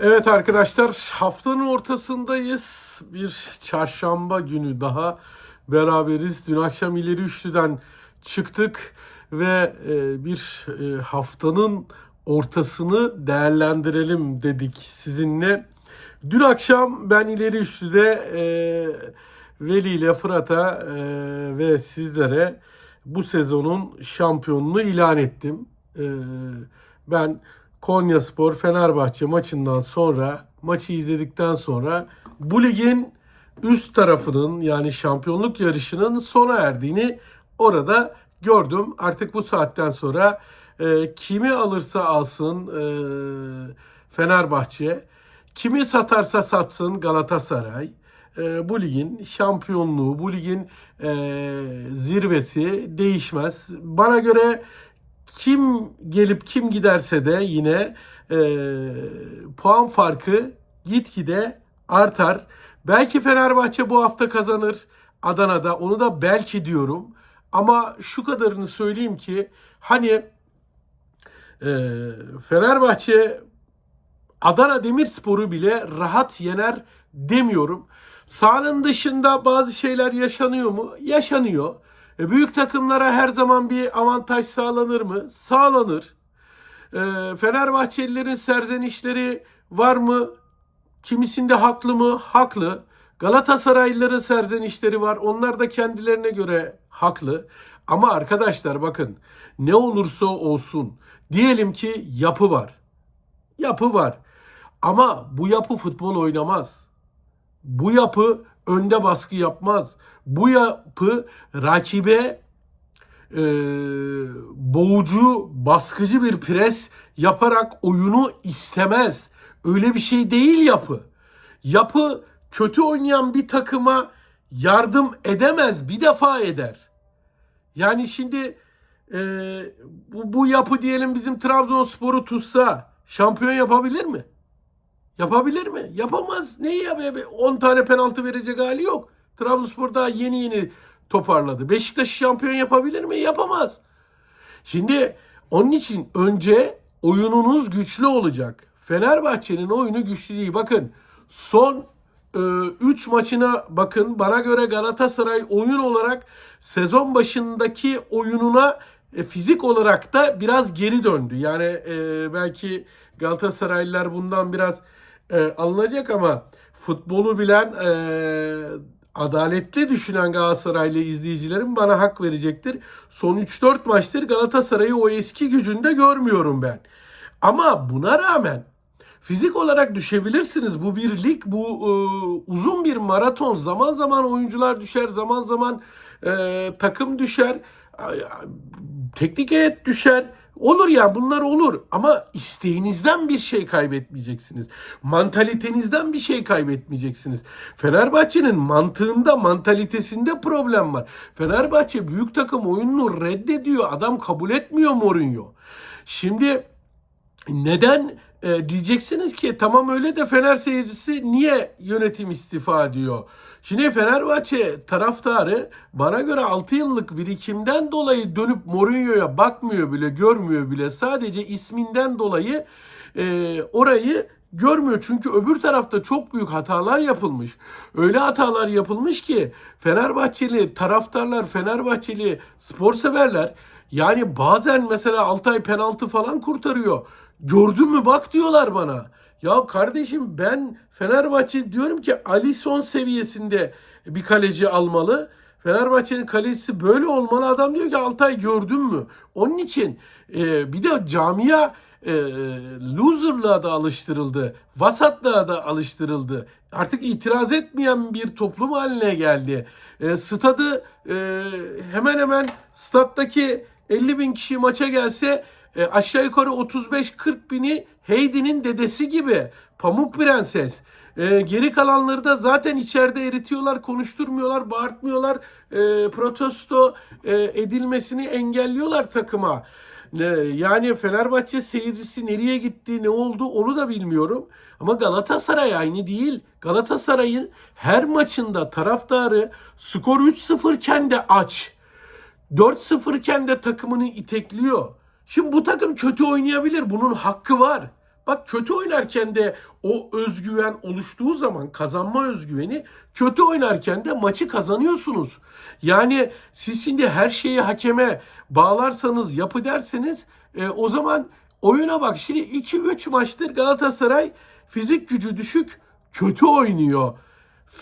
Evet arkadaşlar haftanın ortasındayız. Bir çarşamba günü daha beraberiz. Dün akşam ileri üçlüden çıktık ve e, bir e, haftanın ortasını değerlendirelim dedik sizinle. Dün akşam ben ileri üçlüde e, Veli ile Fırat'a ve sizlere bu sezonun şampiyonunu ilan ettim. Ben Konya Spor Fenerbahçe maçından sonra maçı izledikten sonra bu ligin üst tarafının yani şampiyonluk yarışının sona erdiğini orada gördüm. Artık bu saatten sonra e, kimi alırsa alsın e, Fenerbahçe, kimi satarsa satsın Galatasaray. E, bu ligin şampiyonluğu, bu ligin e, zirvesi değişmez. Bana göre kim gelip kim giderse de yine e, puan farkı gitgide artar. Belki Fenerbahçe bu hafta kazanır Adana'da. Onu da belki diyorum. Ama şu kadarını söyleyeyim ki hani e, Fenerbahçe Adana Demirspor'u bile rahat yener demiyorum. Sahanın dışında bazı şeyler yaşanıyor mu? Yaşanıyor. E, büyük takımlara her zaman bir avantaj sağlanır mı? Sağlanır. E, Fenerbahçelilerin serzenişleri var mı? Kimisinde haklı mı? Haklı. Galatasaraylıların serzenişleri var. Onlar da kendilerine göre haklı. Ama arkadaşlar bakın ne olursa olsun diyelim ki yapı var. Yapı var. Ama bu yapı futbol oynamaz. Bu yapı önde baskı yapmaz. Bu yapı rakibe e, boğucu, baskıcı bir pres yaparak oyunu istemez. Öyle bir şey değil yapı. Yapı kötü oynayan bir takıma yardım edemez. Bir defa eder. Yani şimdi e, bu, bu yapı diyelim bizim Trabzonspor'u tutsa şampiyon yapabilir mi? Yapabilir mi? Yapamaz. Neyi yapıyor? 10 tane penaltı verecek hali yok. Trabzonspor daha yeni yeni toparladı. Beşiktaş şampiyon yapabilir mi? Yapamaz. Şimdi onun için önce oyununuz güçlü olacak. Fenerbahçe'nin oyunu güçlü değil. Bakın son 3 maçına bakın. Bana göre Galatasaray oyun olarak sezon başındaki oyununa e, fizik olarak da biraz geri döndü. Yani e, belki Galatasaraylılar bundan biraz e, alınacak ama futbolu bilen e, adaletli düşünen Galatasaraylı izleyicilerim bana hak verecektir. Son 3-4 maçtır Galatasaray'ı o eski gücünde görmüyorum ben. Ama buna rağmen fizik olarak düşebilirsiniz. Bu bir lig, bu e, uzun bir maraton. Zaman zaman oyuncular düşer, zaman zaman e, takım düşer, teknik heyet düşer. Olur ya bunlar olur ama isteğinizden bir şey kaybetmeyeceksiniz. Mantalitenizden bir şey kaybetmeyeceksiniz. Fenerbahçe'nin mantığında, mantalitesinde problem var. Fenerbahçe büyük takım oyununu reddediyor. Adam kabul etmiyor Mourinho. Şimdi neden e, diyeceksiniz ki tamam öyle de Fener seyircisi niye yönetim istifa ediyor? Şimdi Fenerbahçe taraftarı bana göre 6 yıllık birikimden dolayı dönüp Mourinho'ya bakmıyor bile, görmüyor bile. Sadece isminden dolayı e, orayı görmüyor. Çünkü öbür tarafta çok büyük hatalar yapılmış. Öyle hatalar yapılmış ki Fenerbahçeli taraftarlar, Fenerbahçeli spor severler yani bazen mesela Altay penaltı falan kurtarıyor. Gördün mü bak diyorlar bana. Ya kardeşim ben Fenerbahçe diyorum ki Alisson seviyesinde bir kaleci almalı. Fenerbahçe'nin kalecisi böyle olmalı. Adam diyor ki Altay gördün mü? Onun için e, bir de camia e, loserlığa da alıştırıldı. Vasatlığa da alıştırıldı. Artık itiraz etmeyen bir toplum haline geldi. E, stadı e, hemen hemen stat'taki 50 bin kişi maça gelse e, aşağı yukarı 35-40 bini Heidi'nin dedesi gibi. Pamuk Prenses. E, geri kalanları da zaten içeride eritiyorlar, konuşturmuyorlar, bağırtmıyorlar. E, protesto e, edilmesini engelliyorlar takıma. E, yani Fenerbahçe seyircisi nereye gitti, ne oldu onu da bilmiyorum. Ama Galatasaray aynı değil. Galatasaray'ın her maçında taraftarı skor 3-0 iken de aç. 4-0 iken de takımını itekliyor. Şimdi bu takım kötü oynayabilir. Bunun hakkı var. Bak kötü oynarken de o özgüven oluştuğu zaman kazanma özgüveni kötü oynarken de maçı kazanıyorsunuz. Yani siz şimdi her şeyi hakeme bağlarsanız yapı derseniz e, o zaman oyuna bak şimdi 2-3 maçtır Galatasaray fizik gücü düşük kötü oynuyor.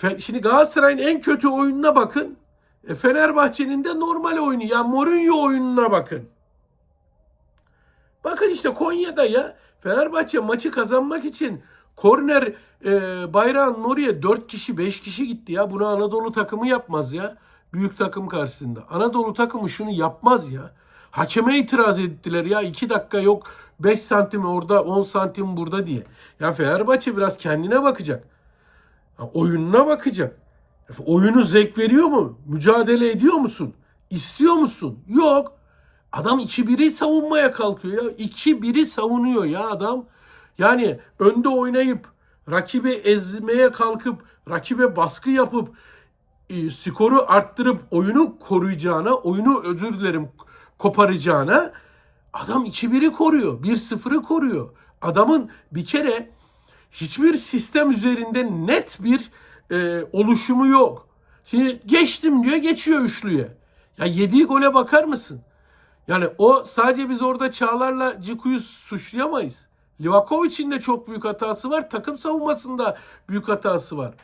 Fe- Şimdi Galatasaray'ın en kötü oyununa bakın. E, Fenerbahçe'nin de normal oyunu. Yani Mourinho oyununa bakın. Bakın işte Konya'da ya Fenerbahçe maçı kazanmak için korner e, bayrağının oraya 4 kişi 5 kişi gitti ya. Bunu Anadolu takımı yapmaz ya. Büyük takım karşısında. Anadolu takımı şunu yapmaz ya. Hakeme itiraz ettiler ya 2 dakika yok 5 santim orada 10 santim burada diye. Ya Fenerbahçe biraz kendine bakacak. Ya oyununa bakacak. Oyunu zevk veriyor mu? Mücadele ediyor musun? İstiyor musun? Yok. Adam 2-1'i savunmaya kalkıyor ya. 2-1'i savunuyor ya adam. Yani önde oynayıp rakibi ezmeye kalkıp rakibe baskı yapıp e, skoru arttırıp oyunu koruyacağına, oyunu özür dilerim koparacağına adam 2-1'i koruyor. 1-0'ı koruyor. Adamın bir kere hiçbir sistem üzerinde net bir e, oluşumu yok. Şimdi geçtim diyor geçiyor üçlüye. Ya yediği gole bakar mısın? Yani o sadece biz orada Çağlar'la Ciku'yu suçlayamayız. Livakovic'in de çok büyük hatası var. Takım savunmasında büyük hatası var.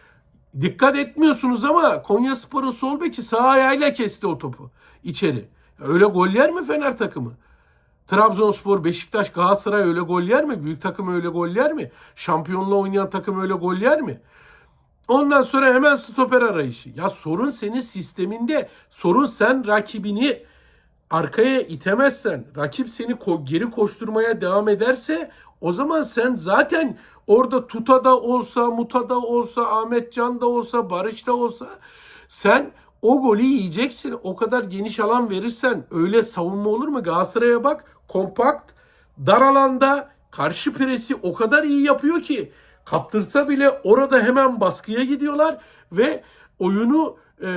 Dikkat etmiyorsunuz ama Konyaspor'un sol beki sağ ayağıyla kesti o topu içeri. Öyle gol yer mi Fener takımı? Trabzonspor, Beşiktaş, Galatasaray öyle gol yer mi? Büyük takım öyle gol yer mi? Şampiyonla oynayan takım öyle gol yer mi? Ondan sonra hemen stoper arayışı. Ya sorun senin sisteminde. Sorun sen rakibini arkaya itemezsen, rakip seni ko- geri koşturmaya devam ederse o zaman sen zaten orada Tuta da olsa, Muta da olsa, Ahmet Can da olsa, Barış da olsa sen o golü yiyeceksin. O kadar geniş alan verirsen öyle savunma olur mu? Galatasaray'a bak kompakt, dar alanda karşı presi o kadar iyi yapıyor ki kaptırsa bile orada hemen baskıya gidiyorlar ve oyunu e,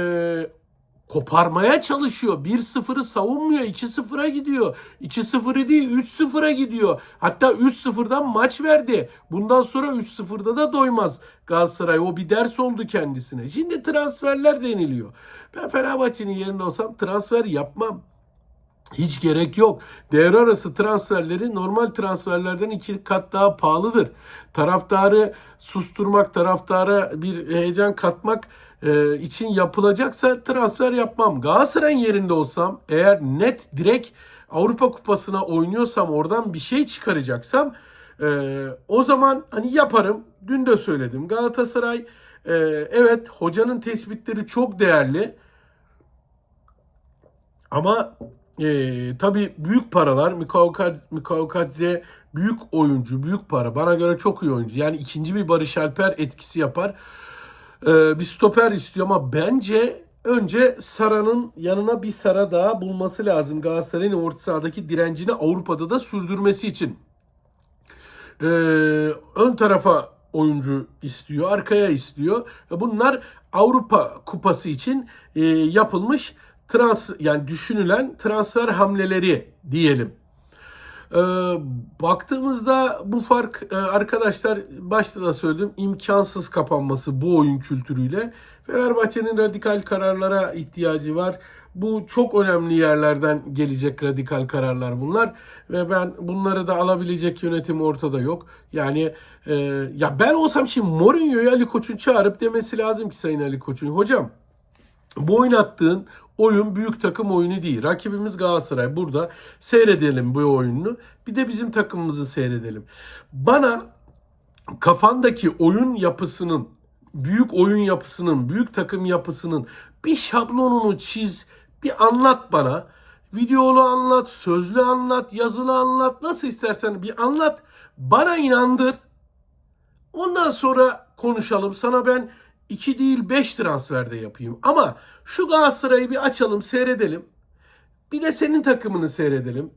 koparmaya çalışıyor. 1-0'ı savunmuyor. 2-0'a gidiyor. 2-0'ı değil 3-0'a gidiyor. Hatta 3-0'dan maç verdi. Bundan sonra 3-0'da da doymaz Galatasaray. O bir ders oldu kendisine. Şimdi transferler deniliyor. Ben Fenerbahçe'nin yerinde olsam transfer yapmam. Hiç gerek yok. Devre arası transferleri normal transferlerden iki kat daha pahalıdır. Taraftarı susturmak, taraftara bir heyecan katmak e, için yapılacaksa transfer yapmam. Galatasaray'ın yerinde olsam eğer net direkt Avrupa Kupası'na oynuyorsam oradan bir şey çıkaracaksam e, o zaman hani yaparım. Dün de söyledim. Galatasaray e, evet hocanın tespitleri çok değerli. Ama e, tabii büyük paralar Mikaukadze büyük oyuncu, büyük para. Bana göre çok iyi oyuncu. Yani ikinci bir Barış Alper etkisi yapar. E, bir stoper istiyor ama bence önce Sara'nın yanına bir Sara daha bulması lazım. Galatasaray'ın orta sahadaki direncini Avrupa'da da sürdürmesi için. E, ön tarafa oyuncu istiyor, arkaya istiyor. Bunlar Avrupa Kupası için e, yapılmış trans yani düşünülen transfer hamleleri diyelim. Ee, baktığımızda bu fark e, arkadaşlar başta da söyledim imkansız kapanması bu oyun kültürüyle. Fenerbahçe'nin radikal kararlara ihtiyacı var. Bu çok önemli yerlerden gelecek radikal kararlar bunlar ve ben bunları da alabilecek yönetim ortada yok. Yani e, ya ben olsam şimdi Mourinho'yu Ali Koç'un çağırıp demesi lazım ki Sayın Ali Koç'un hocam bu oynattığın oyun büyük takım oyunu değil. Rakibimiz Galatasaray. Burada seyredelim bu oyununu. Bir de bizim takımımızı seyredelim. Bana kafandaki oyun yapısının, büyük oyun yapısının, büyük takım yapısının bir şablonunu çiz, bir anlat bana. Videolu anlat, sözlü anlat, yazılı anlat, nasıl istersen bir anlat. Bana inandır. Ondan sonra konuşalım. Sana ben 2 değil 5 transferde yapayım. Ama şu Galatasaray'ı bir açalım, seyredelim. Bir de senin takımını seyredelim.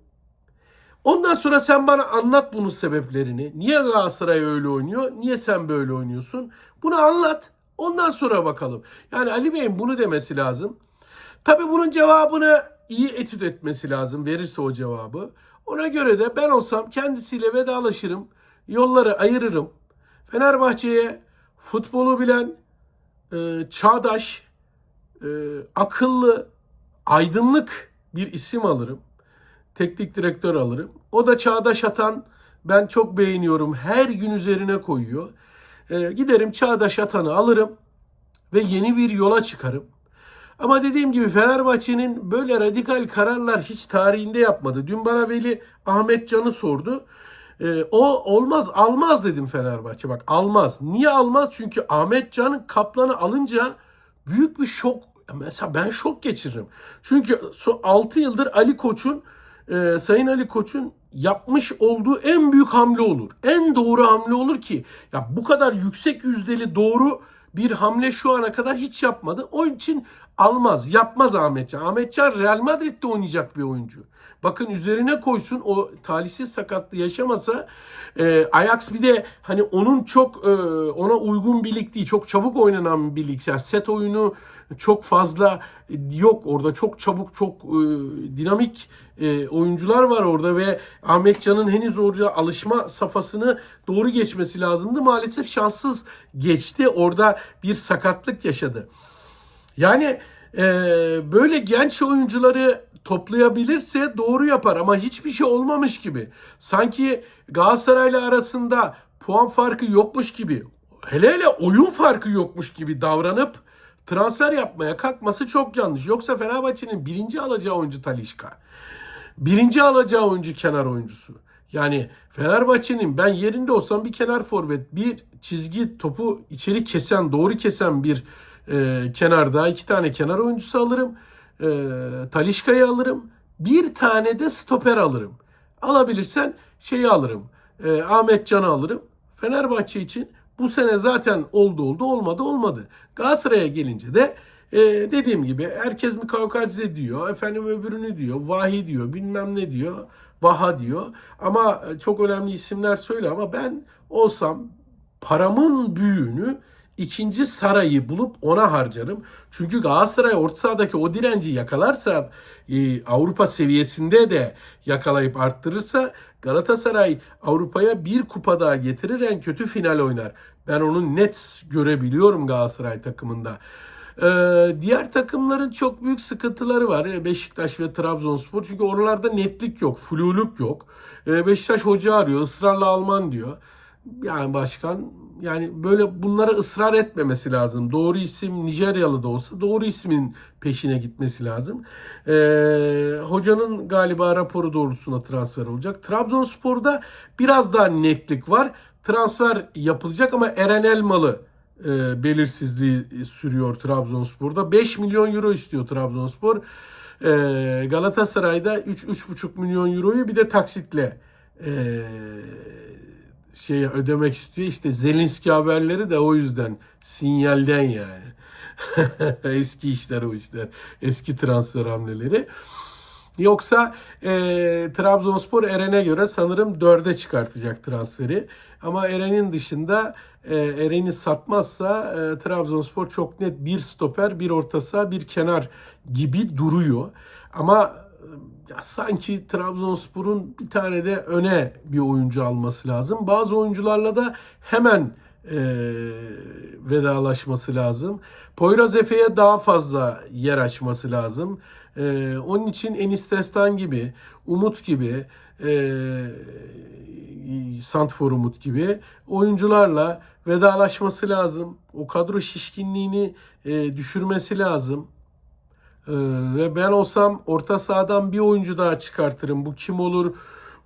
Ondan sonra sen bana anlat bunun sebeplerini. Niye Galatasaray öyle oynuyor? Niye sen böyle oynuyorsun? Bunu anlat. Ondan sonra bakalım. Yani Ali Bey'in bunu demesi lazım. Tabii bunun cevabını iyi etüt etmesi lazım. Verirse o cevabı. Ona göre de ben olsam kendisiyle vedalaşırım. yolları ayırırım. Fenerbahçe'ye futbolu bilen, e, çağdaş, e, akıllı, aydınlık bir isim alırım. Teknik direktör alırım. O da Çağdaş Atan. Ben çok beğeniyorum. Her gün üzerine koyuyor. E, giderim Çağdaş Atan'ı alırım ve yeni bir yola çıkarım. Ama dediğim gibi Fenerbahçe'nin böyle radikal kararlar hiç tarihinde yapmadı. Dün bana Veli Ahmet Can'ı sordu. Ee, o olmaz almaz dedim Fenerbahçe. Bak almaz. Niye almaz? Çünkü Ahmet Can'ın Kaplan'ı alınca büyük bir şok. Mesela ben şok geçiririm. Çünkü 6 yıldır Ali Koç'un e, Sayın Ali Koç'un yapmış olduğu en büyük hamle olur. En doğru hamle olur ki ya bu kadar yüksek yüzdeli doğru bir hamle şu ana kadar hiç yapmadı. Onun için almaz, yapmaz Ahmetcan. Ahmetcan Real Madrid'de oynayacak bir oyuncu. Bakın üzerine koysun o talihsiz sakatlığı yaşamasa e, Ajax bir de hani onun çok e, ona uygun bir lig değil. Çok çabuk oynanan bir lig. Yani set oyunu çok fazla yok orada. Çok çabuk, çok e, dinamik e, oyuncular var orada ve Ahmetcan'ın henüz orada alışma safhasını doğru geçmesi lazımdı. Maalesef şanssız geçti. Orada bir sakatlık yaşadı. Yani e, böyle genç oyuncuları toplayabilirse doğru yapar ama hiçbir şey olmamış gibi. Sanki Galatasaray'la arasında puan farkı yokmuş gibi. Hele hele oyun farkı yokmuş gibi davranıp transfer yapmaya kalkması çok yanlış. Yoksa Fenerbahçe'nin birinci alacağı oyuncu Talişka. Birinci alacağı oyuncu kenar oyuncusu. Yani Fenerbahçe'nin ben yerinde olsam bir kenar forvet, bir çizgi topu içeri kesen, doğru kesen bir e, kenarda iki tane kenar oyuncusu alırım. E, Talişka'yı alırım. Bir tane de stoper alırım. Alabilirsen şeyi alırım. E, Ahmet Can'ı alırım. Fenerbahçe için bu sene zaten oldu oldu olmadı olmadı. Galatasaray'a gelince de e, dediğim gibi herkes mi Kavkazze diyor, efendim öbürünü diyor, Vahi diyor, bilmem ne diyor, Vaha diyor. Ama çok önemli isimler söyle ama ben olsam paramın büyüğünü ikinci sarayı bulup ona harcarım. Çünkü Galatasaray orta sahadaki o direnci yakalarsa e, Avrupa seviyesinde de yakalayıp arttırırsa Galatasaray Avrupa'ya bir kupa daha getirir en kötü final oynar. Ben onu net görebiliyorum Galatasaray takımında. Ee, diğer takımların çok büyük sıkıntıları var. Beşiktaş ve Trabzonspor. Çünkü oralarda netlik yok, fluluk yok. Ee, Beşiktaş hoca arıyor, ısrarla Alman diyor. Yani başkan yani böyle bunlara ısrar etmemesi lazım. Doğru isim Nijeryalı da olsa doğru ismin peşine gitmesi lazım. Ee, hocanın galiba raporu doğrultusunda transfer olacak. Trabzonspor'da biraz daha netlik var. Transfer yapılacak ama Eren Elmalı e, belirsizliği sürüyor Trabzonspor'da. 5 milyon euro istiyor Trabzonspor. E, Galatasaray'da 3-3,5 milyon euroyu bir de taksitle e, şeye ödemek istiyor. İşte Zelinski haberleri de o yüzden sinyalden yani. Eski işler o işler. Eski transfer hamleleri. Yoksa e, Trabzonspor Eren'e göre sanırım dörde çıkartacak transferi. Ama Eren'in dışında e, Eren'i satmazsa e, Trabzonspor çok net bir stoper, bir orta saha, bir kenar gibi duruyor. Ama ya sanki Trabzonspor'un bir tane de öne bir oyuncu alması lazım. Bazı oyuncularla da hemen e, vedalaşması lazım. Poyraz Efe'ye daha fazla yer açması lazım. E, onun için Enis Destan gibi, Umut gibi, e, Santfor Umut gibi oyuncularla vedalaşması lazım. O kadro şişkinliğini e, düşürmesi lazım. Ee, ve ben olsam orta sahadan bir oyuncu daha çıkartırım. Bu kim olur?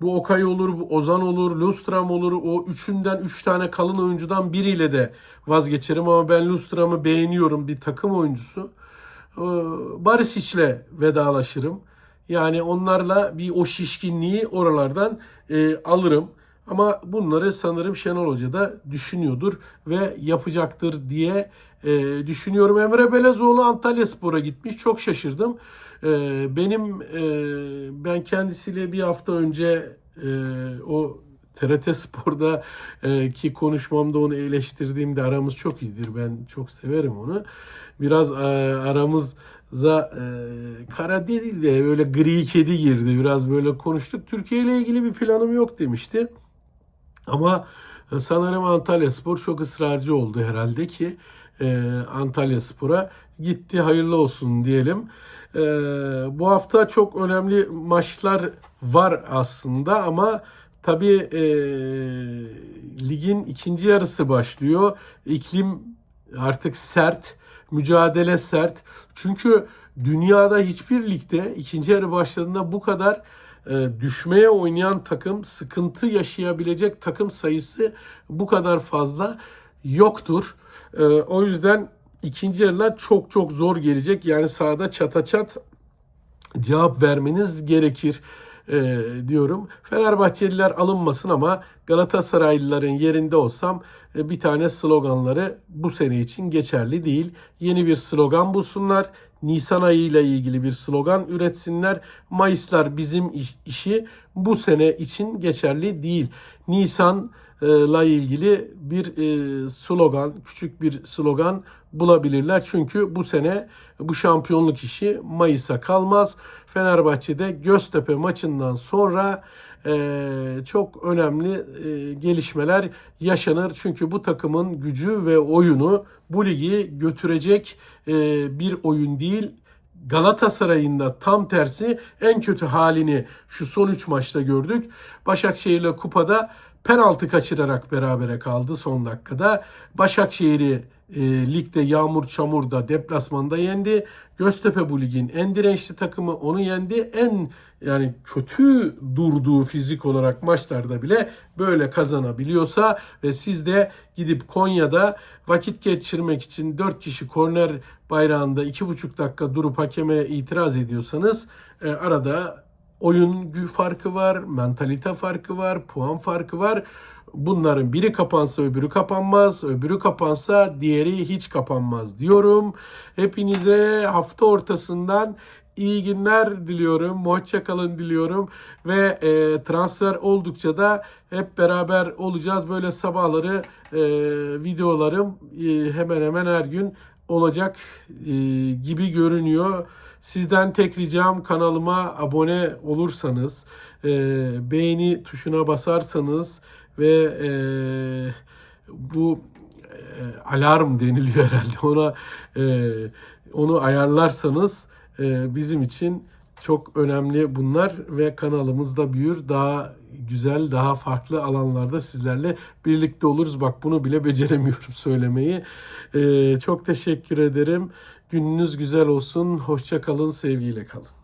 Bu Okay olur, bu Ozan olur, Lustram olur. O üçünden üç tane kalın oyuncudan biriyle de vazgeçerim. Ama ben Lustram'ı beğeniyorum. Bir takım oyuncusu. Ee, Barisic'le vedalaşırım. Yani onlarla bir o şişkinliği oralardan e, alırım. Ama bunları sanırım Şenol Hoca da düşünüyordur ve yapacaktır diye e, düşünüyorum. Emre Belezoğlu Antalya Spor'a gitmiş. Çok şaşırdım. E, benim e, ben kendisiyle bir hafta önce e, o TRT Spor'da e, ki konuşmamda onu eleştirdiğimde aramız çok iyidir. Ben çok severim onu. Biraz e, aramızda e, kara değil de öyle gri kedi girdi. Biraz böyle konuştuk. Türkiye ile ilgili bir planım yok demişti. Ama e, sanırım Antalya Spor çok ısrarcı oldu herhalde ki e, Antalya Spor'a gitti hayırlı olsun diyelim. E, bu hafta çok önemli maçlar var aslında ama tabii e, ligin ikinci yarısı başlıyor. İklim artık sert, mücadele sert. Çünkü dünyada hiçbir ligde ikinci yarı başladığında bu kadar e, düşmeye oynayan takım, sıkıntı yaşayabilecek takım sayısı bu kadar fazla yoktur. E, o yüzden ikinci yarılar çok çok zor gelecek. Yani sahada çata çat cevap vermeniz gerekir e, diyorum. Fenerbahçeliler alınmasın ama Galatasaraylıların yerinde olsam e, bir tane sloganları bu sene için geçerli değil. Yeni bir slogan bulsunlar. Nisan ayı ile ilgili bir slogan üretsinler. Mayıslar bizim iş- işi bu sene için geçerli değil. Nisan'la ilgili bir e, slogan, küçük bir slogan bulabilirler. Çünkü bu sene bu şampiyonluk işi Mayıs'a kalmaz. Fenerbahçe'de Göztepe maçından sonra e, çok önemli e, gelişmeler yaşanır. Çünkü bu takımın gücü ve oyunu bu ligi götürecek e, bir oyun değil. Galatasaray'ın da tam tersi en kötü halini şu son 3 maçta gördük. Başakşehir'le kupada penaltı kaçırarak berabere kaldı son dakikada. Başakşehir'i e, ligde yağmur çamurda deplasmanda yendi. Göztepe bu ligin en dirençli takımı onu yendi. En yani kötü durduğu fizik olarak maçlarda bile böyle kazanabiliyorsa ve siz de gidip Konya'da vakit geçirmek için 4 kişi korner bayrağında 2,5 dakika durup hakeme itiraz ediyorsanız e, arada oyun farkı var, mentalite farkı var, puan farkı var. Bunların biri kapansa öbürü kapanmaz, öbürü kapansa diğeri hiç kapanmaz diyorum. Hepinize hafta ortasından iyi günler diliyorum. Hoşça kalın diliyorum ve e, transfer oldukça da hep beraber olacağız. Böyle sabahları e, videolarım e, hemen hemen her gün olacak e, gibi görünüyor. Sizden tek ricam kanalıma abone olursanız, e, beğeni tuşuna basarsanız ve e, bu e, alarm deniliyor herhalde ona e, onu ayarlarsanız e, bizim için çok önemli bunlar ve kanalımız da büyür. Daha güzel, daha farklı alanlarda sizlerle birlikte oluruz. Bak bunu bile beceremiyorum söylemeyi. E, çok teşekkür ederim. Gününüz güzel olsun. Hoşça kalın, sevgiyle kalın.